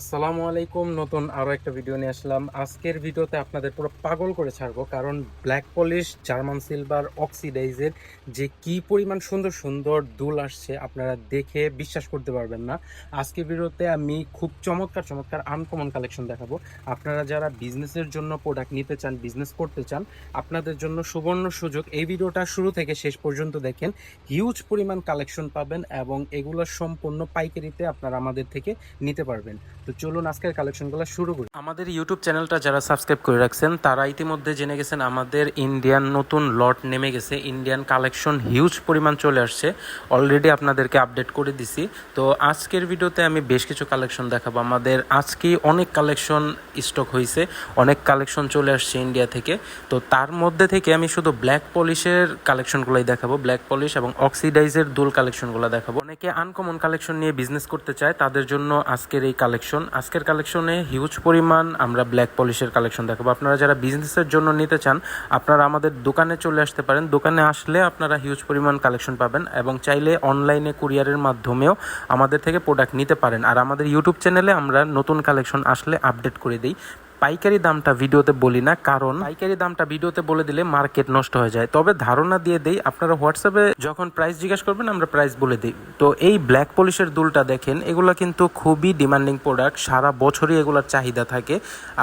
আসসালামু আলাইকুম, নতুন আরও একটা ভিডিও নিয়ে আসলাম। আজকের ভিডিওতে আপনাদের পুরো পাগল করে ছাড়বো, কারণ ব্ল্যাক পলিশ জার্মান সিলভার অক্সিডাইজের যে কি পরিমাণ সুন্দর সুন্দর দুল আসছে আপনারা দেখে বিশ্বাস করতে পারবেন না। আজকের ভিডিওতে আমি খুব চমৎকার চমৎকার আনকমন কালেকশন দেখাবো। আপনারা যারা বিজনেসের জন্য প্রোডাক্ট নিতে চান বিজনেস করতে চান, আপনাদের জন্য সুবর্ণ সুযোগ। এই ভিডিওটা শুরু থেকে শেষ পর্যন্ত দেখেন হিউজ পরিমাণ কালেকশন পাবেন এবং এগুলো সম্পূর্ণ পাইকারিতে আপনারা আমাদের থেকে নিতে পারবেন। তো চলুন আজকের কালেকশনগুলো শুরু করি। আমাদের ইউটিউব চ্যানেলটা যারা সাবস্ক্রাইব করে রাখছেন, তারা ইতিমধ্যে জেনে গেছেন আমাদের ইন্ডিয়ান নতুন লট নেমে গেছে। ইন্ডিয়ান কালেকশন হিউজ পরিমাণ চলে আসছে। অলরেডি আপনাদেরকে আপডেট করে দিছি। তো আজকের ভিডিওতে আমি বেশ কিছু কালেকশন দেখাবো। আমাদের আজকে অনেক কালেকশন স্টক হয়েছে, অনেক কালেকশন চলে আসছে ইন্ডিয়া থেকে। তো তার মধ্যে থেকে আমি শুধু ব্ল্যাক পলিশের কালেকশনগুলোই দেখাবো। ব্ল্যাক পলিশ এবং অক্সিডাইজের দুল কালেকশনগুলো দেখাবো। অনেকে আনকমন কালেকশন নিয়ে বিজনেস করতে চায়, তাদের জন্য আজকের এই কালেকশন আজকের কালেকশনে হিউজ পরিমাণ আমরা ব্ল্যাক পলিশের কালেকশন দেখাবো। আপনারা যারা বিজনেসের জন্য নিতে চান, আপনারা আমাদের দোকানে চলে আসতে পারেন। দোকানে আসলে আপনারা হিউজ পরিমাণ কালেকশন পাবেন এবং চাইলে অনলাইনে কুরিয়ারের মাধ্যমেও আমাদের থেকে প্রোডাক্ট নিতে পারেন। আর আমাদের ইউটিউব চ্যানেলে আমরা নতুন কালেকশন আসলে আপডেট করে দিই। পাইকারি দামটা ভিডিওতে বলি না, কারণ পাইকারি দামটা ভিডিওতে বলে দিলে মার্কেট নষ্ট হয়ে যায়। তবে ধারণা দিয়ে দেই, আপনারা হোয়াটসঅ্যাপে যখন প্রাইস জিজ্ঞাসা করবেন, আমরা প্রাইস বলে দিই। তো এই ব্ল্যাক পলিশের দুলটা দেখেন, এগুলো কিন্তু খুবই ডিমান্ডিং প্রোডাক্ট সারা বছরই এগুলোর চাহিদা থাকে।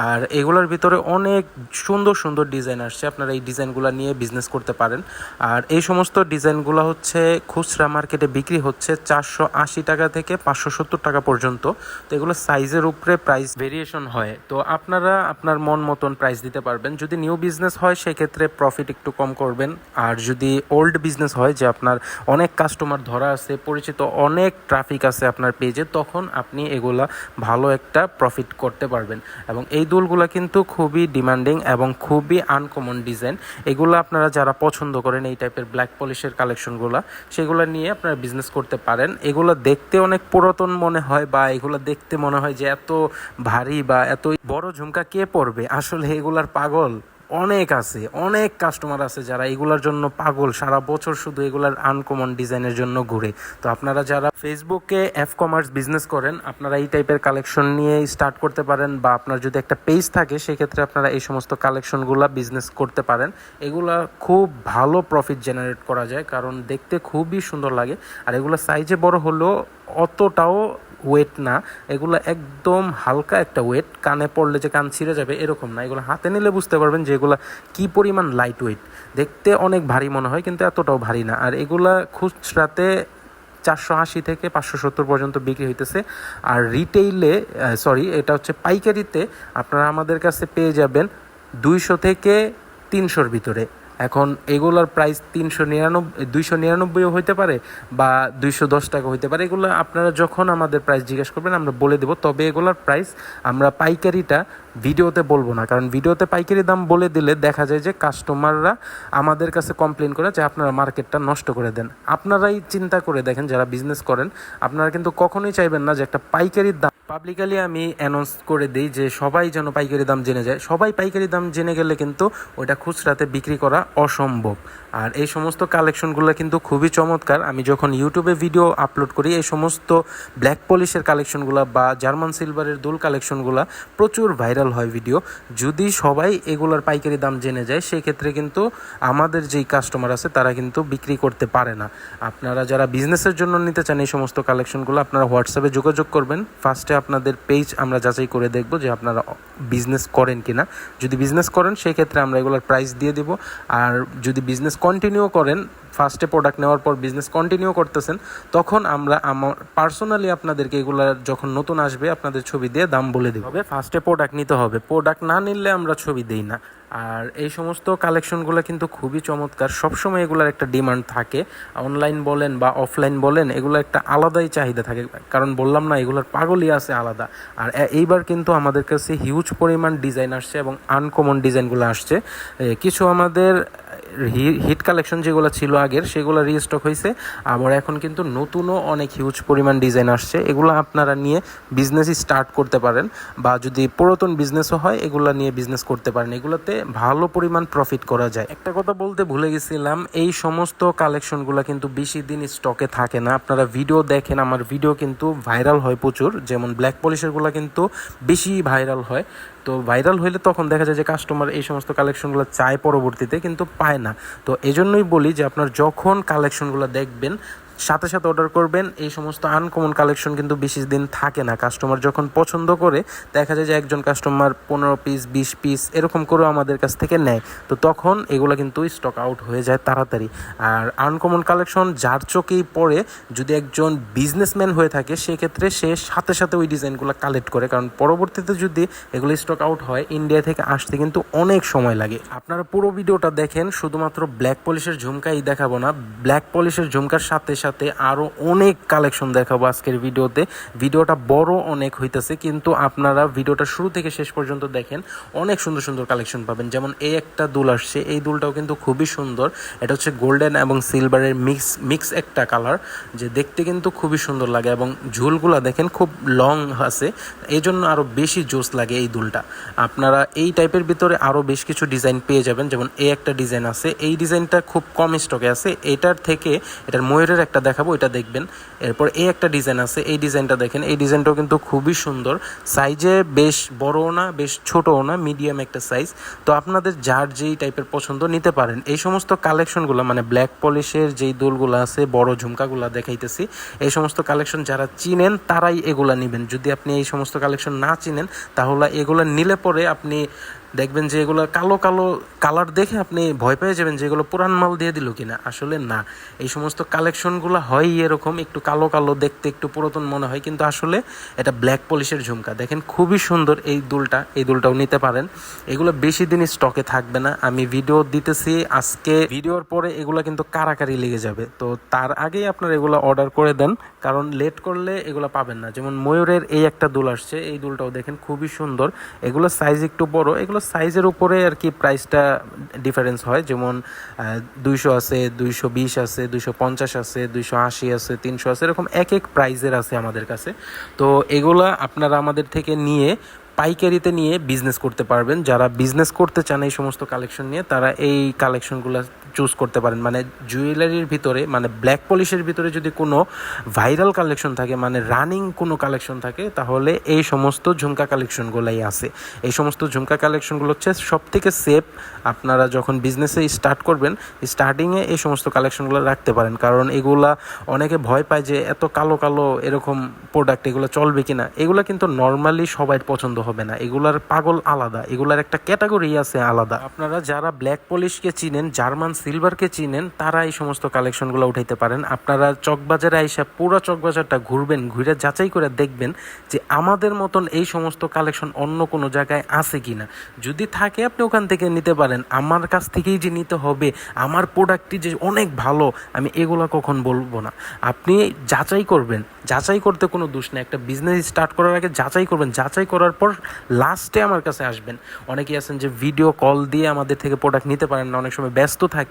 আর এগুলোর ভিতরে অনেক সুন্দর সুন্দর ডিজাইন আসছে, আপনারা এই ডিজাইনগুলো নিয়ে বিজনেস করতে পারেন। আর এই সমস্ত ডিজাইনগুলো হচ্ছে খুচরা মার্কেটে বিক্রি হচ্ছে চারশো আশি টাকা থেকে পাঁচশো সত্তর টাকা পর্যন্ত। তো এগুলো সাইজের উপরে প্রাইস ভেরিয়েশন হয়। তো আপনারা আপনার মন মতন প্রাইস দিতে পারবেন। যদি নিউ বিজনেস হয়, সেক্ষেত্রে প্রফিট একটু কম করবেন। আর যদি ওল্ড বিজনেস হয়, যে আপনার অনেক কাস্টমার ধরা আছে, পরিচিত অনেক ট্রাফিক আছে আপনার পেজে তখন আপনি এগুলা ভালো একটা প্রফিট করতে পারবেন। এবং এই দুলগুলা কিন্তু খুবই ডিমান্ডিং এবং খুবই আনকমন ডিজাইন এগুলো আপনারা যারা পছন্দ করেন, এই টাইপের ব্ল্যাক পলিশের কালেকশনগুলো সেগুলো নিয়ে আপনারা বিজনেস করতে পারেন। এগুলো দেখতে অনেক পুরাতন মনে হয় বা এগুলো দেখতে মনে হয় যে এত ভারী বা এত বড় ঝুমকা কে পড়বে আসলে এগুলার পাগল অনেক আছে, অনেক কাস্টমার আছে যারা এগুলার জন্য পাগল। সারা বছর শুধু এগুলার আনকমন ডিজাইনের জন্য ঘুরে। তো আপনারা যারা ফেসবুকে এফ কমার্স বিজনেস করেন, আপনারা এই টাইপের কালেকশন নিয়ে স্টার্ট করতে পারেন বা আপনার যদি একটা পেজ থাকে, সেক্ষেত্রে আপনারা এই সমস্ত কালেকশনগুলো বিজনেস করতে পারেন। এগুলা খুব ভালো প্রফিট জেনারেট করা যায়, কারণ দেখতে খুবই সুন্দর লাগে। আর এগুলো সাইজে বড় হলেও অতটাও ওয়েট না, এগুলো একদম হালকা একটা ওয়েট কানে পড়লে যে কান ছিঁড়ে যাবে এরকম না, এগুলো হাতে নিলে বুঝতে পারবেন যে এগুলো কী পরিমাণ লাইট ওয়েট দেখতে অনেক ভারী মনে হয়, কিন্তু এতটাও ভারী না। আর এগুলা খুচরাতে চারশো আশি থেকে পাঁচশো সত্তর পর্যন্ত বিক্রি হইতেছে। আর রিটেইলে সরি এটা হচ্ছে পাইকারিতে আপনারা আমাদের কাছে পেয়ে যাবেন দুইশো থেকে তিনশোর ভিতরে। এখন এগুলোর প্রাইস তিনশো নিরানব্বই দুইশো নিরানব্বইও হইতে পারে বা দুইশো দশ টাকা হইতে পারে। এগুলো আপনারা যখন আমাদের প্রাইস জিজ্ঞেস করবেন, আমরা বলে দেবো। তবে এগুলোর প্রাইস আমরা পাইকারিটা ভিডিওতে বলব না। কারণ ভিডিওতে পাইকারি দাম বলে দিলে দেখা যায় যে কাস্টমাররা আমাদের কাছে কমপ্লেন করে যে আপনারা মার্কেটটা নষ্ট করে দেন। আপনারাই চিন্তা করে দেখেন, যারা বিজনেস করেন, আপনারা কিন্তু কখনোই চাইবেন না যে একটা পাইকারির দাম পাবলিকালি আমি অ্যানাউন্স করে দিই যে সবাই যেন পাইকারি দাম জেনে যায়। সবাই পাইকারি দাম জেনে গেলে কিন্তু ওটা খুচরাতে বিক্রি করা অসম্ভব। আর এই সমস্ত কালেকশনগুলো কিন্তু খুবই চমৎকার। আমি যখন ইউটিউবে ভিডিও আপলোড করি, এই সমস্ত ব্ল্যাক পলিশের কালেকশনগুলো বা জার্মান সিলভারের দুল কালেকশনগুলো প্রচুর ভাইরাল হয় ভিডিও যদি সবাই এগুলোর পাইকারি দাম জেনে যায়, সেক্ষেত্রে কিন্তু আমাদের যেই কাস্টমার আছে, তারা কিন্তু বিক্রি করতে পারে না। আপনারা যারা বিজনেসের জন্য নিতে চান, এই সমস্ত কালেকশনগুলো আপনারা হোয়াটসঅ্যাপে যোগাযোগ করবেন। ফার্স্টে আপনাদের পেজ আমরা যাচাই করে দেখব যে আপনারা বিজনেস করেন কিনা। যদি বিজনেস করেন, সেক্ষেত্রে আমরা এগুলোর প্রাইস দিয়ে দেব। আর যদি বিজনেস কন্টিনিউ করেন ফার্স্টে প্রোডাক্ট নেওয়ার পর বিজনেস কন্টিনিউ করতেছেন, তখন আমরা আমার পার্সোনালি আপনাদেরকে এগুলো যখন নতুন আসবে, আপনাদের ছবি দিয়ে দাম বলে দিব। হবে ফার্স্টে প্রোডাক্ট নিতে হবে। প্রোডাক্ট না নিলে আমরা ছবি দেই না। আর এই সমস্ত কালেকশনগুলো কিন্তু খুবই চমৎকার। সবসময় এগুলোর একটা ডিমান্ড থাকে। অনলাইন বলেন বা অফলাইন বলেন, এগুলো একটা আলাদাই চাহিদা থাকে। কারণ বললাম না, এগুলোর পাগলই আছে আলাদা। আর এইবার কিন্তু আমাদের কাছে হিউজ পরিমাণ ডিজাইন আসছে এবং আনকমন ডিজাইনগুলো আসছে। কিছু আমাদের হিট কালেকশন যেগুলো ছিল আগের, সেগুলো রিস্টক হয়েছে আবার এখন কিন্তু নতুনও অনেক হিউজ পরিমাণ ডিজাইন আসছে। এগুলো আপনারা নিয়ে বিজনেস স্টার্ট করতে পারেন বা যদি পুরাতন বিজনেসও হয়, এগুলো নিয়ে বিজনেস করতে পারেন। এগুলোতে ভালো পরিমাণ প্রফিট করা যায়। একটা কথা বলতে ভুলে গেছিলাম, এই সমস্ত কালেকশনগুলো কিন্তু বেশি দিন স্টকে থাকে না। আপনারা ভিডিও দেখেন, আমার ভিডিও কিন্তু ভাইরাল হয় প্রচুর। যেমন ব্ল্যাক পলিশেরগুলো কিন্তু বেশি ভাইরাল হয়। তো ভাইরাল হইলে তখন দেখা যায় যে কাস্টমার এই সমস্ত কালেকশনগুলো চায় পরবর্তীতে, কিন্তু পায় না। তো এজন্যই বলি যে আপনার যখন কালেকশনগুলো দেখবেন সাথে সাথে অর্ডার করবেন। এই সমস্ত আনকমন কালেকশন কিন্তু বেশি দিন থাকে না। কাস্টমার যখন পছন্দ করে, দেখা যায় যে একজন কাস্টমার পনেরো পিস বিশ পিস এরকম করেও আমাদের কাছ থেকে নেয়। তো তখন এগুলো কিন্তু স্টক আউট হয়ে যায় তাড়াতাড়ি। আর আনকমন কালেকশন যার চোখেই পড়ে, যদি একজন বিজনেসম্যান হয়ে থাকে, সেক্ষেত্রে সে সাথে সাথে ওই ডিজাইনগুলো কালেক্ট করে। কারণ পরবর্তীতে যদি এগুলো স্টক আউট হয় ইন্ডিয়া থেকে আসতে কিন্তু অনেক সময় লাগে। আপনারা পুরো ভিডিওটা দেখেন, শুধুমাত্র ব্ল্যাক পলিশের ঝুমকাই দেখাবো না। ব্ল্যাক পলিশের ঝুমকার সাথে সাথে আরও অনেক কালেকশন দেখাবো আজকের ভিডিওতে। ভিডিওটা বড় অনেক হইতেছে, কিন্তু আপনারা ভিডিওটা শুরু থেকে শেষ পর্যন্ত দেখেন, অনেক সুন্দর সুন্দর কালেকশন পাবেন। যেমন এই একটা দুল আসছে, এই দুলটাও কিন্তু খুবই সুন্দর। এটা হচ্ছে গোল্ডেন এবং সিলভারের মিক্স মিক্স একটা কালার যে দেখতে কিন্তু খুবই সুন্দর লাগে এবং ঝুলগুলা দেখেন খুব লং আছে। এই জন্য আরও বেশি জোস লাগে এই দুলটা। আপনারা এই টাইপের ভিতরে আরও বেশ কিছু ডিজাইন পেয়ে যাবেন। যেমন এই একটা ডিজাইন আছে, এই ডিজাইনটা খুব কম স্টকে আছে। এটার থেকে, এটার ময়ূরের একটা দেখাবো এটা দেখবেন। এরপর এই একটা ডিজাইন আছে, এই ডিজাইনটা দেখেন, এই ডিজাইনটাও কিন্তু খুবই সুন্দর। সাইজে বেশ বড়ও না, বেশ ছোটও না, মিডিয়াম একটা সাইজ। তো আপনাদের যার যেই টাইপের পছন্দ নিতে পারেন। এই সমস্ত কালেকশনগুলো মানে ব্ল্যাক পলিশের যেই দুলগুলো আছে, বড় ঝুমকাগুলো দেখাইতেছি, এই সমস্ত কালেকশন যারা চিনেন, তারাই এগুলা নেবেন। যদি আপনি এই সমস্ত কালেকশন না চিনেন, তাহলে এগুলো নিলে পরে আপনি দেখবেন যে এগুলো কালো কালো কালার দেখে আপনি ভয় পেয়ে যাবেন যে এগুলো পুরান মাল দিয়ে দিল কিনা। আসলে না। এই সমস্ত কালেকশনগুলো হয় এরকম, একটু কালো কালো দেখতে একটু পুরাতন মনে হয়, কিন্তু আসলে এটা ব্ল্যাক পলিশের ঝুমকা। দেখেন খুবই সুন্দর এই দুলটা, এই দুলটাও নিতে পারেন। এগুলো বেশি দিন স্টকে থাকবে না। আমি ভিডিও দিতেছি আজকে। ভিডিওর পরে এগুলো কিন্তু কারাকারি লেগে যাবে। তো তার আগেই আপনার এগুলো অর্ডার করে দেন, কারণ লেট করলে এগুলো পাবেন না। যেমন ময়ূরের এই একটা দুল আসছে, এই দুলটাও দেখেন খুবই সুন্দর। এগুলো সাইজ একটু বড়, এগুলো সাইজের উপরে আর কি প্রাইসটা ডিফারেন্স হয়। যেমন দুইশো আছে, দুইশো বিশ আছে, দুইশো পঞ্চাশ আছে, দুইশো আশি আছে, তিনশো আছে, এরকম এক এক প্রাইজের আছে আমাদের কাছে। তো এগুলা আপনারা আমাদের থেকে নিয়ে, পাইকারিতে নিয়ে বিজনেস করতে পারবেন। যারা বিজনেস করতে চান এই সমস্ত কালেকশন নিয়ে, তারা এই কালেকশনগুলো চুজ করতে পারেন। মানে জুয়েলারির ভিতরে মানে ব্ল্যাক পলিশের ভিতরে যদি কোনো ভাইরাল কালেকশন থাকে মানে রানিং কোনো কালেকশন থাকে, তাহলে এই সমস্ত ঝুমকা কালেকশনগুলোই আছে। এই সমস্ত ঝুমকা কালেকশনগুলো হচ্ছে সব থেকে সেফ আপনারা যখন বিজনেসে স্টার্ট করবেন স্টার্টিংয়ে এই সমস্ত কালেকশনগুলো রাখতে পারেন। কারণ এগুলা অনেকে ভয় পায় যে এত কালো কালো এরকম প্রোডাক্ট এগুলো চলবে কি না এগুলো কিন্তু নর্মালি সবাই পছন্দ হবে না। এগুলার পাগল আলাদা। এগুলার একটা ক্যাটাগরি আছে আলাদা। আপনারা যারা ব্ল্যাক পলিশকে চিনেন জার্মান সিলভারকে চিনেন, তারা এই সমস্ত কালেকশনগুলো উঠাইতে পারেন। আপনারা চকবাজারে আইসা পুরো চকবাজারটা ঘুরবেন, ঘুরে যাচাই করে দেখবেন যে আমাদের মতন এই সমস্ত কালেকশন অন্য কোনো জায়গায় আছে কি না যদি থাকে, আপনি ওখান থেকে নিতে পারেন। আমার কাছ থেকেই যে নিতে হবে, আমার প্রোডাক্টটি যে অনেক ভালো, আমি এগুলো কখন বলব না। আপনি যাচাই করবেন। যাচাই করতে কোনো দোষ নেই। একটা বিজনেস স্টার্ট করার আগে যাচাই করবেন। যাচাই করার পর লাস্টে আমার কাছে আসবেন। অনেকেই আছেন যে ভিডিও কল দিয়ে আমাদের থেকে প্রোডাক্ট নিতে পারেন না, অনেক সময় ব্যস্ত থাকি।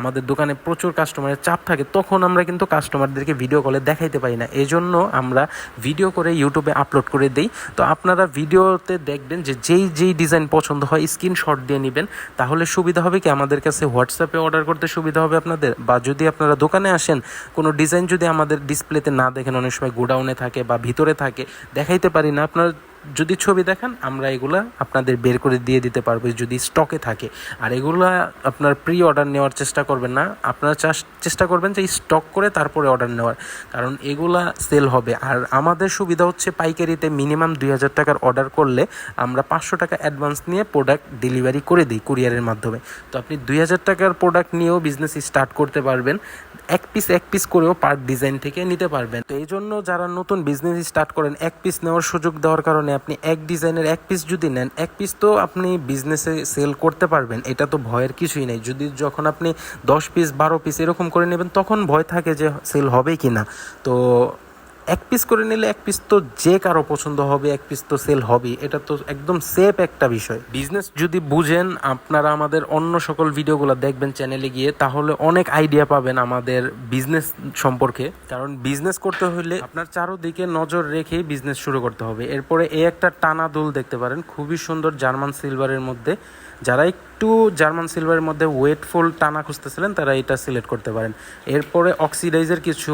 আমাদের দোকানে প্রচুর কাস্টমারের চাপ থাকে, তখন আমরা কিন্তু কাস্টমারদেরকে ভিডিও কলে দেখাইতে পারি না। এজন্য আমরা ভিডিও করে ইউটিউবে আপলোড করে দিই। তো আপনারা ভিডিওতে দেখবেন যে যেই যেই ডিজাইন পছন্দ হয় স্ক্রিনশট দিয়ে নেবেন। তাহলে সুবিধা হবে কি, আমাদের কাছে হোয়াটসঅ্যাপে অর্ডার করতে সুবিধা হবে আপনাদের? বা যদি আপনারা দোকানে আসেন, কোনো ডিজাইন যদি আমাদের ডিসপ্লেতে না দেখেন, অনেক সময় গোডাউনে থাকে বা ভিতরে থাকে, দেখাইতে পারি না। আপনার যদি ছবি দেখান, আমরা এগুলা আপনাদের বের করে দিয়ে দিতে পারব, যদি স্টকে থাকে। আর এগুলা আপনার প্রি অর্ডার নেওয়ার চেষ্টা করবেন না। আপনারা চেষ্টা করবেন যে স্টক করে তারপরে অর্ডার নেওয়ার। কারণ এগুলা সেল হবে। আর আমাদের সুবিধা হচ্ছে পাইকারিতে মিনিমাম দুই হাজার টাকার অর্ডার করলে আমরা পাঁচশো টাকা অ্যাডভান্স নিয়ে প্রোডাক্ট ডেলিভারি করে দিই কুরিয়ারের মাধ্যমে। তো আপনি দুই হাজার টাকার প্রোডাক্ট নিয়েও বিজনেস স্টার্ট করতে পারবেন। এক পিস এক পিস করেও পার্ট ডিজাইন থেকে নিতে পারবেন। তো এই জন্য যারা নতুন বিজনেস স্টার্ট করেন, এক পিস নেওয়ার সুযোগ দেওয়ার কারণে আপনি এক ডিজাইনের এক পিস যদি নেন, এক পিস তো আপনি বিজনেসে সেল করতে পারবেন, এটা তো ভয়ের কিছুই নেই। যদি যখন আপনি দশ পিস বারো পিস এরকম করে নেবেন, তখন ভয় থাকে যে সেল হবে কি না তো এক পিস করে নিলে এক পিস তো যে কারও পছন্দ হবে, এক পিস তো সেল হবে এটা তো একদম সেফ একটা বিষয়। বিজনেস যদি বুঝেন, আপনারা আমাদের অন্য সকল ভিডিওগুলো দেখবেন চ্যানেলে গিয়ে, তাহলে অনেক আইডিয়া পাবেন আমাদের বিজনেস সম্পর্কে। কারণ বিজনেস করতে হলে আপনার চারোদিকে নজর রেখেই বিজনেস শুরু করতে হবে। এরপরে এই একটা টানা দুল দেখতে পারেন, খুবই সুন্দর জার্মান সিলভারের মধ্যে। যারা একটু জার্মান সিলভারের মধ্যে ওয়েটফুল টানা খুঁজতেছিলেন, তারা এটা সিলেক্ট করতে পারেন। এরপরে অক্সিডাইজের কিছু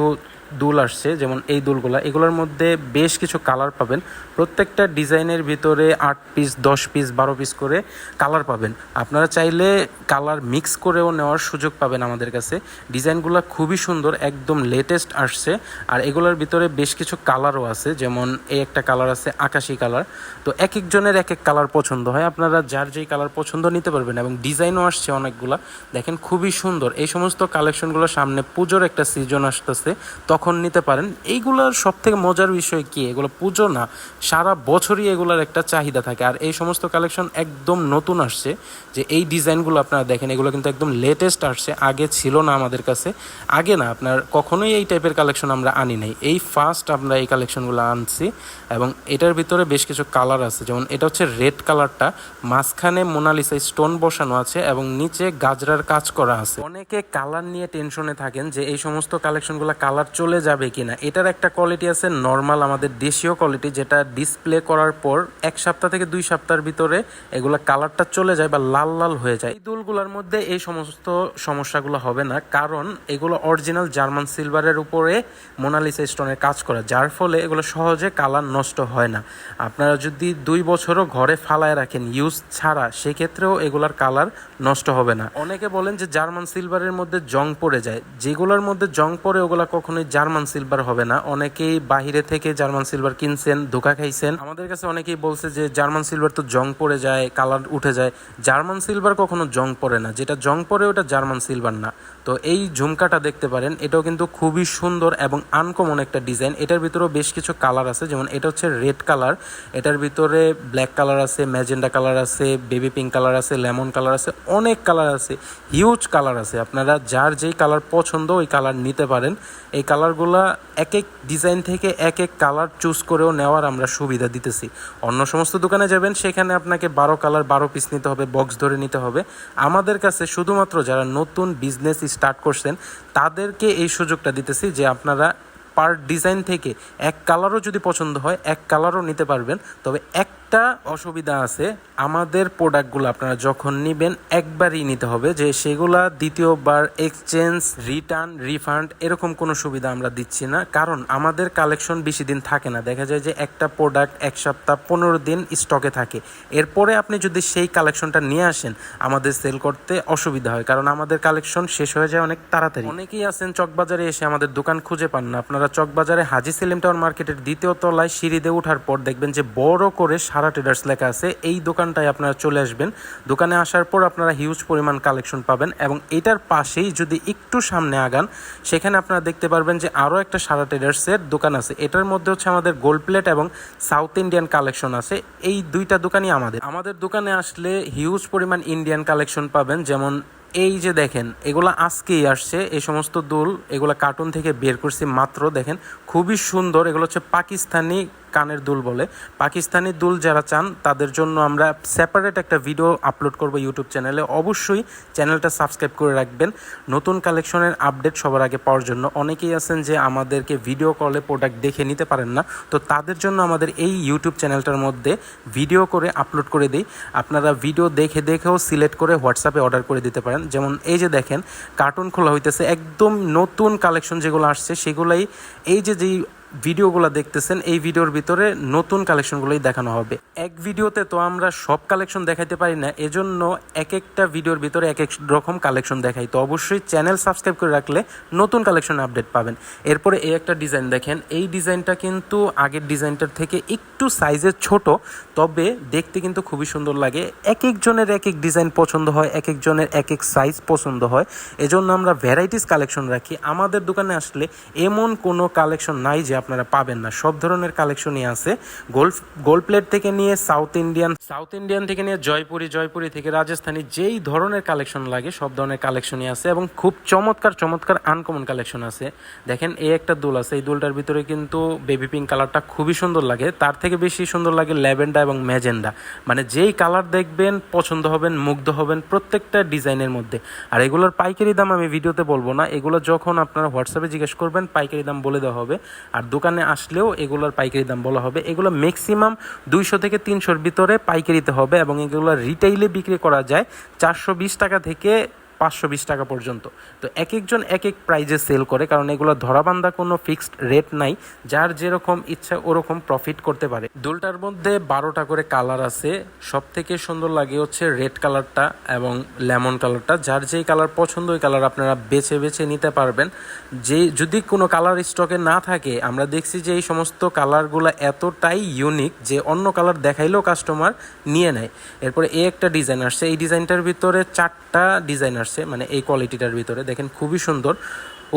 দুল আসছে, যেমন এই দুলগুলা। এগুলোর মধ্যে বেশ কিছু কালার পাবেন। প্রত্যেকটা ডিজাইনের ভিতরে আট পিস দশ পিস বারো পিস করে কালার পাবেন। আপনারা চাইলে কালার মিক্স করেও নেওয়ার সুযোগ পাবেন আমাদের কাছে। ডিজাইনগুলো খুবই সুন্দর, একদম লেটেস্ট আসছে। আর এগুলোর ভিতরে বেশ কিছু কালারও আছে, যেমন এই একটা কালার আছে, আকাশি কালার তো এক একজনের এক এক কালার পছন্দ হয়। আপনারা যার যেই কালার পছন্দ নিতে পারবেন এবং ডিজাইনও আসছে অনেকগুলা। দেখেন খুবই সুন্দর। এই সমস্ত কালেকশনগুলো সামনে পুজোর একটা সিজন আসতেছে। তখন নিতে পারেন? এইগুলোর সব থেকে মজার বিষয় কি? এগুলো পুজো না, সারা বছরই এগুলোর একটা চাহিদা থাকে। আর এই সমস্ত কালেকশন একদম নতুন আসছে, যে এই ডিজাইনগুলো আপনারা দেখেন, এগুলো কিন্তু একদম লেটেস্ট আসছে, আগে ছিল না আমাদের কাছে। আগে না, আপনার কখনোই এই টাইপের কালেকশন আমরা আনি নাই। এই ফার্স্ট আমরা এই কালেকশনগুলো আনছি, এবং এটার ভিতরে বেশ কিছু কালার আছে। যেমন এটা হচ্ছে রেড কালারটা মাঝখানে মোনালিসা স্টোন বসানো আছে, এবং নিচে গাজরার কাজ করা আছে। অনেকে কালার নিয়ে টেনশনে থাকেন যে এই সমস্ত কালেকশনগুলো কালার চলে যাবে কিনা, এটার একটা কোয়ালিটি আছে নর্মাল আমাদের দেশীয় কোয়ালিটি যেটা ডিসপ্লে করার পর এক সপ্তাহ থেকে দুই সপ্তাহের ভিতরে এগুলা কালারটা চলে যায় বা লাল লাল হয়ে যায়। এই দুলগুলোর মধ্যে এই সমস্ত সমস্যাগুলো হবে না, কারণ এগুলো অরিজিনাল জার্মান সিলভারের উপরে মোনালিসা স্টোনের কাজ করা, যার ফলে এগুলো সহজে কালার নষ্ট হয় না। আপনারা যদি দুই বছরও ঘরে ফালায় রাখেন ইউজ ছাড়া, সেক্ষেত্রেও এগুলার কালার নষ্ট হবে না। অনেকে বলেন যে জার্মান সিলভারের মধ্যে জং পড়ে যায়, যেগুলোর মধ্যে জং পড়ে ওগুলা কখনোই জার্মান সিলভার হবে না। অনেকেই বাহিরে থেকে জার্মান সিলভার কিনছেন, ধোকা খাইছেন। আমাদের কাছে অনেকেই বলছে যে জার্মান সিলভার তো জং পড়ে যায়, কালার উঠে যায়। জার্মান সিলভার কখনো জং পড়ে না। যেটা জং পড়ে ওটা জার্মান সিলভার না। তো এই ঝুমকাটা দেখতে পারেন, এটাও কিন্তু খুবই সুন্দর এবং আনকমন একটা ডিজাইন। এটার ভিতরেও বেশ কিছু কালার আছে, যেমন এটা হচ্ছে রেড কালার। এটার ভিতরে ব্ল্যাক কালার আছে, ম্যাজেন্ডা কালার আছে, বেবি পিঙ্ক কালার আছে, লেমন কালার আছে, অনেক কালার আছে, হিউজ কালার আছে। আপনারা যার যেই কালার পছন্দ ওই কালার নিতে পারেন। এই কালারগুলা এক এক ডিজাইন থেকে এক এক কালার চুজ করেও নেওয়ার আমরা সুবিধা দিতেছি। অন্য সমস্ত দোকানে যাবেন, সেখানে আপনাকে বারো কালার, বারো পিস নিতে হবে বক্স ধরে নিতে হবে। আমাদের কাছে শুধুমাত্র যারা নতুন বিজনেস স্টার্ট করছেন, তাদেরকে এই সুযোগটা দিতেছি যে আপনারা পার ডিজাইন থেকে এক কালারও যদি পছন্দ হয়, এক কালারও নিতে পারবেন। তবে একটা অসুবিধা আছে। আমাদের প্রোডাক্টগুলো আপনারা যখন নেবেন, একবারই নিতে হবে যে সেগুলা দ্বিতীয়বার এক্সচেঞ্জ রিটার্ন রিফান্ড এরকম কোনো সুবিধা আমরা দিচ্ছি না। কারণ আমাদের কালেকশন বেশি দিন থাকে না। দেখা যায় যে একটা প্রোডাক্ট এক সপ্তাহ পনেরো দিন স্টকে থাকে। এরপরে আপনি যদি সেই কালেকশনটা নিয়ে আসেন, আমাদের সেল করতে অসুবিধা হয়। কারণ আমাদের কালেকশন শেষ হয়ে যায় অনেক তাড়াতাড়ি। অনেকেই আছেন চকবাজারে এসে আমাদের দোকান খুঁজে পান না। আপনারা চকবাজারে হাজি সেলিম টাওয়ার মার্কেটের দ্বিতীয় তলায় সিঁড়ি দিয়ে ওঠার পর দেখবেন যে বড় করে সারা ট্রেডার্স লেখা আছে, এই দোকানটায় আপনারা চলে আসবেন। দোকানে আসার পর আপনারা হিউজ পরিমাণ কালেকশন পাবেন এবং এটার পাশেই যদি একটু সামনে আগান, সেখানে আপনারা দেখতে পারবেন যে আরও একটা সারা ট্রেডার্সের দোকান আছে। এটার মধ্যে হচ্ছে আমাদের গোল্ড প্লেট এবং সাউথ ইন্ডিয়ান কালেকশন আছে। এই দুইটা দোকানই আমাদের। আমাদের দোকানে আসলে হিউজ পরিমাণ ইন্ডিয়ান কালেকশন পাবেন। যেমন এই যে দেখেন, এগুলো আজকেই আসছে। এই সমস্ত দুল, এগুলো কার্টুন থেকে বের করছি। মাত্র দেখেন, খুবই সুন্দর। এগুলো হচ্ছে পাকিস্তানি কানের দুল বলে। পাকিস্তানি দুল যারা চান, তাদের জন্য আমরা সেপারেট একটা ভিডিও আপলোড করব ইউটিউব চ্যানেলে অবশ্যই চ্যানেলটা সাবস্ক্রাইব করে রাখবেন। নতুন কালেকশনের আপডেট সবার আগে পাওয়ার জন্য। অনেকেই আছেন যে আমাদেরকে ভিডিও কলে প্রোডাক্ট দেখে নিতে পারেন না। তো তাদের জন্য আমাদের এই ইউটিউব চ্যানেলটার মধ্যে ভিডিও করে আপলোড করে দিই। আপনারা ভিডিও দেখে দেখেও সিলেক্ট করে হোয়াটসঅ্যাপে অর্ডার করে দিতে পারেন। যেমন এই যে দেখেন কার্টুন খোলা হইতেছে। একদম নতুন কালেকশন যেগুলো আসছে, সেগুলাই এই যে যেই ভিডিওগুলো দেখতেছেন, এই ভিডিওর ভিতরে নতুন কালেকশনগুলোই দেখানো হবে। এক ভিডিওতে তো আমরা সব কালেকশন দেখাইতে পারি না, এজন্য এক একটা ভিডিওর ভিতরে এক এক রকম কালেকশন দেখাই। তো অবশ্যই চ্যানেল সাবস্ক্রাইব করে রাখলে নতুন কালেকশন আপডেট পাবেন। এরপরে এই একটা ডিজাইন দেখেন, এই ডিজাইনটা কিন্তু আগের ডিজাইনটার থেকে একটু সাইজে ছোট, তবে দেখতে কিন্তু খুবই সুন্দর লাগে। এক একজনের এক এক ডিজাইন পছন্দ হয়, এক একজনের এক এক সাইজ পছন্দ হয়। এজন্য আমরা ভ্যারাইটিস কালেকশন রাখি। আমাদের দোকানে আসলে এমন কোনো কালেকশন নাই যে আপনারা পাবেন না। সব ধরনের কালেকশনই আছে। গোল্ড গোল্ড প্লেট থেকে নিয়ে সাউথ ইন্ডিয়ান সাউথ ইন্ডিয়ান থেকে নিয়ে জয়পুরি জয়পুরি থেকে রাজস্থানি যেই ধরনের কালেকশন লাগে, সব ধরনের কালেকশনই আছে এবং খুব চমৎকার চমৎকার আনকমন কালেকশন আছে। দেখেন, এই একটা দুল আছে। এই দুলটার ভিতরে কিন্তু বেবি পিঙ্ক কালারটা খুবই সুন্দর লাগে। তার থেকে বেশি সুন্দর লাগে ল্যাভেন্ডা এবং ম্যাজেন্ডা। মানে যেই কালার দেখবেন, পছন্দ হবেন, মুগ্ধ হবেন প্রত্যেকটা ডিজাইনের মধ্যে। আর এগুলোর পাইকারি দাম আমি ভিডিওতে বলব না। এগুলো যখন আপনারা হোয়াটসঅ্যাপে জিজ্ঞেস করবেন, পাইকারি দাম বলে দেওয়া হবে। আর দোকানে আসলেও এগুলোর পাইকারি দাম বলা হবে। এগুলো ম্যাক্সিমাম দুইশো থেকে তিনশোর ভিতরে পাইকারিতে হবে এবং এগুলো রিটেইলে বিক্রি করা যায়। চারশো বিশ টাকা থেকে পাঁচশো বিশ টাকা পর্যন্ত। তো এক একজন এক এক প্রাইজে সেল করে, কারণ এগুলো ধরাবান্ধা কোনো ফিক্সড রেট নাই, যার যেরকম ইচ্ছা ওরকম প্রফিট করতে পারে। দুলটার মধ্যে বারোটা করে কালার আছে। সব থেকে সুন্দর লাগে হচ্ছে রেড কালারটা এবং লেমন কালারটা যার যেই কালার পছন্দ, ওই কালার আপনারা বেছে বেছে নিতে পারবেন। যে, যদি কোনো কালার স্টকে না থাকে, আমরা দেখছি যে এই সমস্ত কালারগুলো এতটাই ইউনিক যে অন্য কালার দেখাইলেও কাস্টমার নিয়ে নেয়। এরপরে এ একটা ডিজাইন আসছে। এই ডিজাইনটার ভিতরে চারটা ডিজাইন আসছে মানে এই কোয়ালিটিটার ভিতরে। দেখেন খুবই সুন্দর।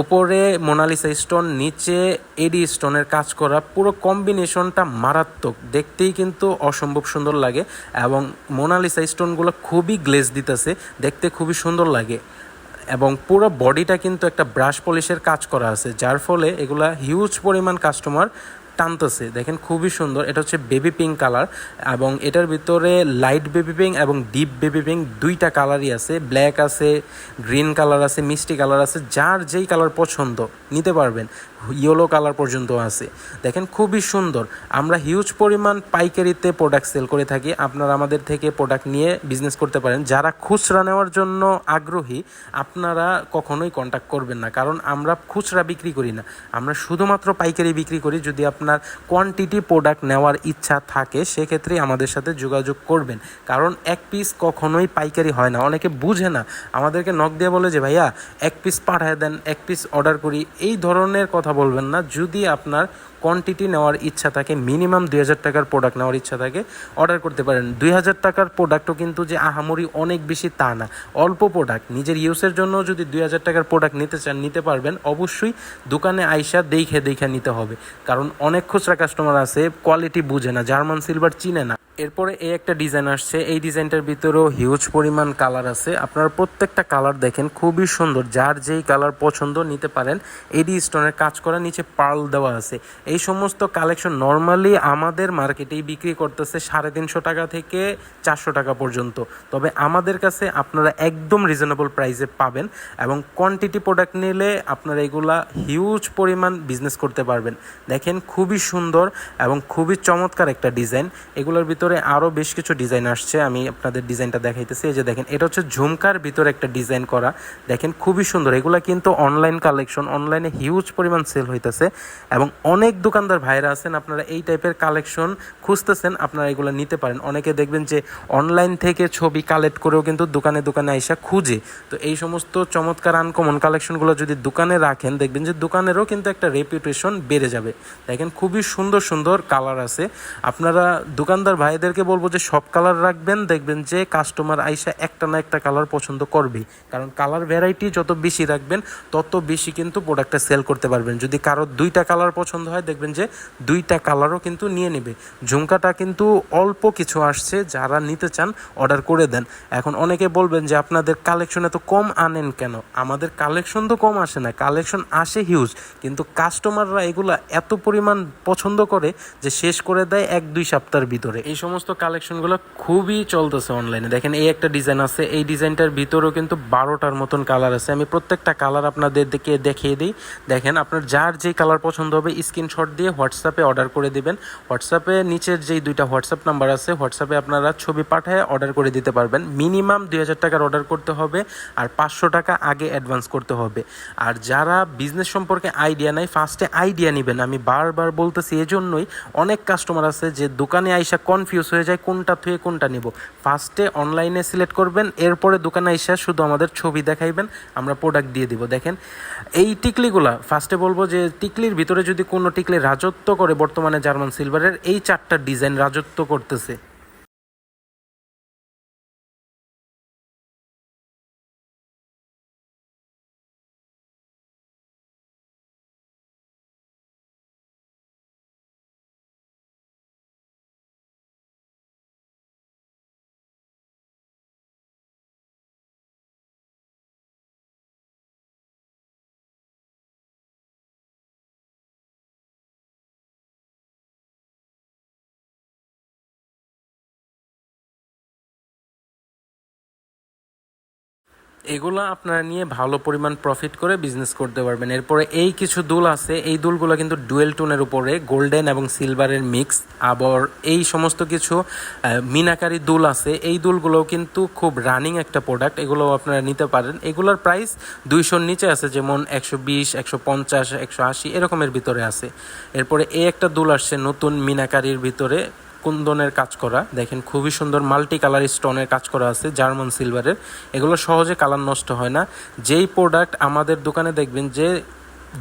উপরে মোনালিসা স্টোন, নিচে এডি স্টোনের কাজ করা, পুরো কম্বিনেশনটা মারাত্মক। দেখতেই কিন্তু অসম্ভব সুন্দর লাগে এবং মোনালিসা স্টোনগুলো খুবই গ্লেজ দিতেছে, দেখতে খুবই সুন্দর লাগে। এবং পুরো বডিটা কিন্তু একটা ব্রাশ পলিশের কাজ করা আছে, যার ফলে এগুলা হিউজ পরিমাণ কাস্টমার টানতেছে। দেখেন খুবই সুন্দর। এটা হচ্ছে বেবি পিঙ্ক কালার এবং এটার ভিতরে লাইট বেবি পিঙ্ক এবং ডিপ বেবি পিঙ্ক দুইটা কালারই আছে। ব্ল্যাক আছে গ্রিন কালার আছে মিষ্টি কালার আছে, যার যেই কালার পছন্দ, নিতে পারবেন। ইয়েলো কালার পর্যন্ত আছে। দেখেন খুবই সুন্দর। আমরা হিউজ পরিমাণ পাইকারিতে প্রোডাক্ট সেল করে থাকি। আপনারা আমাদের থেকে প্রোডাক্ট নিয়ে বিজনেস করতে পারেন। যারা খুচরা নেওয়ার জন্য আগ্রহী, আপনারা কখনোই কন্ট্যাক্ট করবেন না। কারণ আমরা খুচরা বিক্রি করি না। আমরা শুধুমাত্র পাইকারি বিক্রি করি। যদি আপনার কোয়ান্টিটি প্রোডাক্ট নেওয়ার ইচ্ছা থাকে সেক্ষেত্রে আমাদের সাথে যোগাযোগ করবেন। কারণ এক পিস কখনোই পাইকারি হয় না। অনেকে বুঝে না। আমাদেরকে নক দিয়ে বলে যে, ভাইয়া, এক পিস পাঠায় দেন, এক পিস অর্ডার করি। এই ধরনের কথা বলবেন না। যদি আপনার কোয়ান্টিটি নেওয়ার ইচ্ছা থাকে মিনিমাম দুই হাজার টাকার প্রোডাক্ট নেওয়ার ইচ্ছা থাকে অর্ডার করতে পারেন। দুই হাজার টাকার প্রোডাক্টও কিন্তু যে আহামরি অনেক বেশি তা না। অল্প প্রোডাক্ট নিজের ইউজের জন্য যদি দুই হাজার টাকার প্রোডাক্ট নিতে চান, নিতে পারবেন। অবশ্যই দোকানে আইসা দেখে দেখে নিতে হবে। কারণ অনেক খুচরা কাস্টমার আছে কোয়ালিটি বুঝে না, জার্মান সিলভার চিনে না। এরপরে এই একটা ডিজাইন আসছে। এই ডিজাইনটার ভিতরেও হিউজ পরিমাণ কালার আছে। আপনারা প্রত্যেকটা কালার দেখেন, খুবই সুন্দর। যার যেই কালার পছন্দ নিতে পারেন, এডি স্টোনের কাজ করা নিচে পার্ল দেওয়া আছে। এই সমস্ত কালেকশন নর্মালি আমাদের মার্কেটেই বিক্রি করতেছে সাড়ে তিনশো টাকা থেকে চারশো টাকা পর্যন্ত। তবে আমাদের কাছে আপনারা একদম রিজনেবল প্রাইসে পাবেন এবং কোয়ান্টিটি প্রোডাক্ট নিলে আপনারা এগুলা হিউজ পরিমাণ বিজনেস করতে পারবেন। দেখেন খুবই সুন্দর এবং খুবই চমৎকার একটা ডিজাইন এগুলোর ভিতরে আরও বেশ কিছু ডিজাইন আসছে, আমি আপনাদের ডিজাইনটা দেখাইতেছি। এই যে দেখেন, এটা হচ্ছে ঝুমকার ভিতরে একটা ডিজাইন করা। দেখেন খুবই সুন্দর। এগুলা কিন্তু অনলাইন কালেকশন অনলাইনে হিউজ পরিমাণ সেল হইতেছে এবং অনেক দোকানদার ভাইরা আছেন, আপনারা এই টাইপের কালেকশন খুঁজতেছেন, আপনারা এগুলো নিতে পারেন। অনেকে দেখবেন যে অনলাইন থেকে ছবি কালেক্ট করেও কিন্তু দোকানে দোকানে আইসা খুঁজে। তো এই সমস্ত চমৎকার আনকমন কালেকশনগুলো যদি দোকানে রাখেন, দেখবেন যে দোকানেরও কিন্তু একটা রেপুটেশন বেড়ে যাবে। দেখেন খুবই সুন্দর সুন্দর কালার আছে। আপনারা দোকানদার ভাইদেরকে বলব যে সব কালার রাখবেন, দেখবেন যে কাস্টমার আইসা একটা না একটা কালার পছন্দ করবেই। কারণ কালার ভ্যারাইটি যত বেশি রাখবেন, তত বেশি কিন্তু প্রোডাক্টটা সেল করতে পারবেন। যদি কারও দুইটা কালার পছন্দ হয়, দেখবেন যে দুইটা কালারও কিন্তু নিয়ে নেবে। ঝুমকাটা কিন্তু অল্প কিছু আসছে, যারা নিতে চান অর্ডার করে দেন। এখন অনেকে বলবেন যে, আপনাদের কালেকশন এত কম আনেন কেন? আমাদের কালেকশন তো কম আসে না কালেকশন আসে হিউজ কিন্তু কাস্টমাররা এগুলা এত পরিমাণ পছন্দ করে যে শেষ করে দেয় এক, দুই সপ্তাহের ভিতরে। এই সমস্ত কালেকশনগুলো খুবই চলতেছে অনলাইনে দেখেন, এই একটা ডিজাইন আছে, এই ডিজাইনটার ভিতরেও কিন্তু বারোটার মতন কালার আছে। আমি প্রত্যেকটা কালার আপনাদেরকে দেখিয়ে দিই। দেখেন, আপনার যার যে কালার পছন্দ হবে স্ক্রিনশট দিয়ে হোয়াটসঅ্যাপে অর্ডার করে দিবেন। হোয়াটসঅ্যাপে নিচের যেই দুইটা হোয়াটসঅ্যাপ নাম্বার আছে হোয়াটসঅ্যাপে আপনারা ছবি পাঠায় অর্ডার করে দিতে পারবেন। মিনিমাম দুই হাজার টাকার অর্ডার করতে হবে আর পাঁচশো টাকা আগে অ্যাডভান্স করতে হবে। আর যারা বিজনেস সম্পর্কে আইডিয়া নাই ফার্স্টে আইডিয়া নেবেন। আমি বারবার বলতেছি এজন্যই অনেক কাস্টমার আছে যে দোকানে আইসা কনফিউজ হয়ে যায়, কোনটা থুয়ে কোনটা নিব। ফার্স্টে অনলাইনে সিলেক্ট করবেন, এরপরে দোকানে আইসা শুধু আমাদের ছবি দেখাইবেন, আমরা প্রোডাক্ট দিয়ে দিব। দেখেন, এই টিকলিগুলা ফার্স্টে বলব যে টিকলির ভিতরে যদি কোনো টিকলি রাজত্ব করে বর্তমানে জার্মান সিলভারের এই চারটা ডিজাইন রাজত্ব করতেছে। এগুলো আপনারা নিয়ে ভালো পরিমাণ প্রফিট করে বিজনেস করতে পারবেন। এরপরে এই কিছু দুল আছে, এই দুলগুলো কিন্তু ডুয়েল টোনের উপরে গোল্ডেন এবং সিলভারের মিক্স আবার এই সমস্ত কিছু মিনাকারি দুল আছে। এই দুলগুলোও কিন্তু খুব রানিং একটা প্রোডাক্ট এগুলোও আপনারা নিতে পারেন। এগুলোর প্রাইস দুইশোর নিচে আছে, যেমন একশো বিশ, একশো পঞ্চাশ, একশো আশি, এরকমের ভিতরে আছে। এরপরে এই একটা দুল আসছে নতুন মিনাকারির ভিতরে কুন্দনের কাজ করা। দেখেন, খুবই সুন্দর মাল্টি কালার স্টোনের কাজ করা আছে, জার্মান সিলভারের। এগুলো সহজে কালার নষ্ট হয় না। যেই প্রোডাক্ট আমাদের দোকানে দেখবেন যে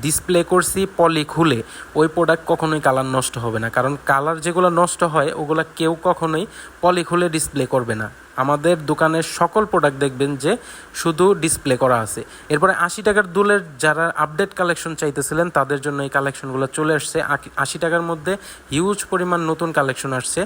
ডিসপ্লে করছি পলি খুলে, ওই প্রোডাক্ট কখনোই কালার নষ্ট হবে না। কারণ কালার যেগুলো নষ্ট হয়, ওগুলো কেউ কখনোই পলি খুলে ডিসপ্লে করবে না। আমাদের দোকানের সকল প্রোডাক্ট দেখবেন যে শুধু ডিসপ্লে করা আছে। এরপরে আশি টাকার দুলের যারা আপডেট কালেকশন চাইতেছিলেন, তাদের জন্য এই কালেকশনগুলো চলে আসছে। আশি টাকার মধ্যে হিউজ পরিমাণ নতুন কালেকশন আসছে।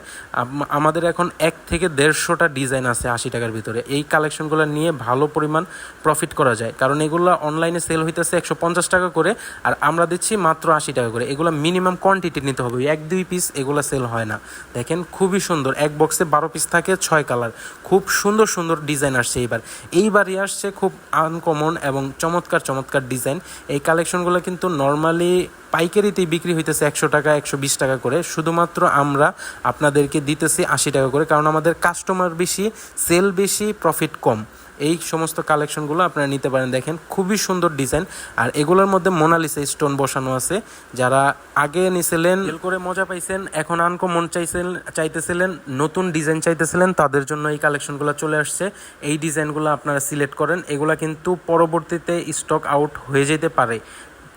আমাদের এখন এক থেকে দেড়শোটা ডিজাইন আছে আশি টাকার ভিতরে। এই কালেকশনগুলো নিয়ে ভালো পরিমাণ প্রফিট করা যায়। কারণ এগুলো অনলাইনে সেল হইতেছে একশো পঞ্চাশ টাকা করে, আর আমরা দিচ্ছি মাত্র আশি টাকা করে। এগুলো মিনিমাম কোয়ান্টিটি নিতে হবে। এক দুই পিস এগুলো সেল হয় না। দেখেন খুবই সুন্দর। এক বক্সে বারো পিস থাকে, ছয় কালার খুব সুন্দর সুন্দর ডিজাইন আসছে এইবার। এইবারই আসছে খুব আনকমন এবং চমৎকার চমৎকার ডিজাইন এই কালেকশনগুলো কিন্তু নর্মালি পাইকারিতেই বিক্রি হইতেছে একশো টাকা, একশো বিশ টাকা করে। শুধুমাত্র আমরা আপনাদেরকে দিতেছি আশি টাকা করে, কারণ আমাদের কাস্টমার বেশি সেল বেশি প্রফিট কম। এই সমস্ত কালেকশনগুলো আপনারা নিতে পারেন। দেখেন, খুবই সুন্দর ডিজাইন। আর এগুলোর মধ্যে মোনালিসা স্টোন বসানো আছে। যারা আগে নিছিলেন করে মজা পাইছেন, এখন আনকো মন চাইছেন, চাইতেছিলেন, নতুন ডিজাইন চাইতেছিলেন, তাদের জন্য এই কালেকশনগুলো চলে আসছে। এই ডিজাইনগুলো আপনারা সিলেক্ট করেন। এগুলো কিন্তু পরবর্তীতে স্টক আউট হয়ে যেতে পারে।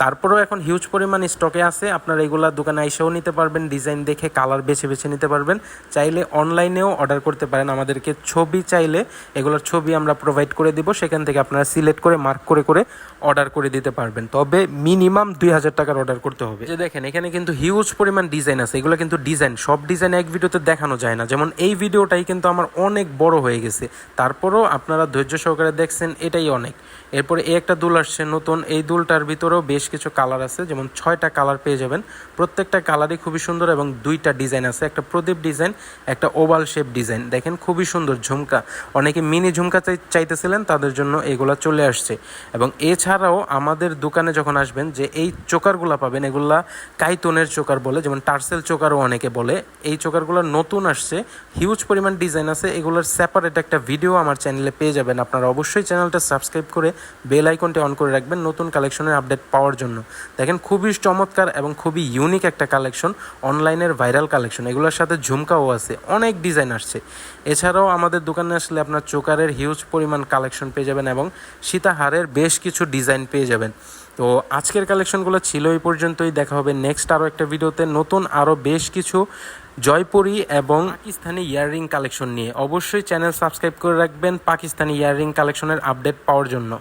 তারপরেও এখন হিউজ পরিমাণ স্টকে আছে। আপনারা এগুলা দোকানে আইসাও নিতে পারবেন ডিজাইন দেখে কালার বেছে বেছে নিতে পারবেন। চাইলে অনলাইনেও অর্ডার করতে পারেন আমাদেরকে। ছবি চাইলে এগুলোর ছবি আমরা প্রোভাইড করে দিব, সেখান থেকে আপনারা সিলেক্ট করে মার্ক করে করে অর্ডার করে দিতে পারবেন। তবে মিনিমাম দুই হাজার টাকার অর্ডার করতে হবে। যে দেখেন, এখানে কিন্তু হিউজ পরিমাণ ডিজাইন আছে। এগুলো কিন্তু ডিজাইন সব ডিজাইন এক ভিডিওতে দেখানো যায় না। যেমন এই ভিডিওটাই কিন্তু আমার অনেক বড় হয়ে গেছে। তারপরও আপনারা ধৈর্য সহকারে দেখছেন, এটাই অনেক। এরপরে এই একটা দুল আসছে, নতুন। এই দুলটার ভিতরেও বেশ কিছু কালার আছে, যেমন ছয়টা কালার পেয়ে যাবেন। প্রত্যেকটা কালারই খুবই সুন্দর এবং দুইটা ডিজাইন আছে। একটা প্রদীপ ডিজাইন একটা ওভাল শেপ ডিজাইন দেখেন খুবই সুন্দর ঝুমকা। অনেকে মিনি ঝুমকা চাই চাইতেছিলেন, তাদের জন্য এগুলা চলে আসছে। এবং এছাড়াও আমাদের দোকানে যখন আসবেন, যে এই চোকারগুলা পাবেন, এগুলা কাইতনের চোকার বলে, যেমন টার্সেল চোকারও অনেকে বলে, এই চোকারগুলো নতুন আসছে হিউজ পরিমাণ ডিজাইন আছে। এগুলোর সেপারেট একটা ভিডিও আমার চ্যানেলে পেয়ে যাবেন। আপনারা অবশ্যই চ্যানেলটা সাবস্ক্রাইব করে বেল আইকনটি অন করে রাখবেন নতুন কালেকশনের আপডেট পাওয়ার জন্য। দেখেন, খুবই চমৎকার এবং খুবই ইউনিক একটা কালেকশন, অনলাইনের ভাইরাল কালেকশন। এগুলোর সাথে ঝুমকাও আছে, অনেক ডিজাইন আসছে। এছাড়াও আমাদের দোকানে আসলে আপনার চোকারের হিউজ পরিমাণ কালেকশন পেয়ে যাবেন এবং সীতাহারের বেশ কিছু ডিজাইন পেয়ে যাবেন। তো আজকের কালেকশনগুলো ছিল এই পর্যন্তই। দেখা হবে নেক্সট আরও একটা ভিডিওতে। নতুন আরও বেশ কিছু জয়পুরি এবং পাকিস্তানি ইয়াররিং কালেকশন নিয়ে। অবশ্যই চ্যানেল সাবস্ক্রাইব করে রাখবেন পাকিস্তানি ইয়াররিং কালেকশনের আপডেট পাওয়ার জন্য।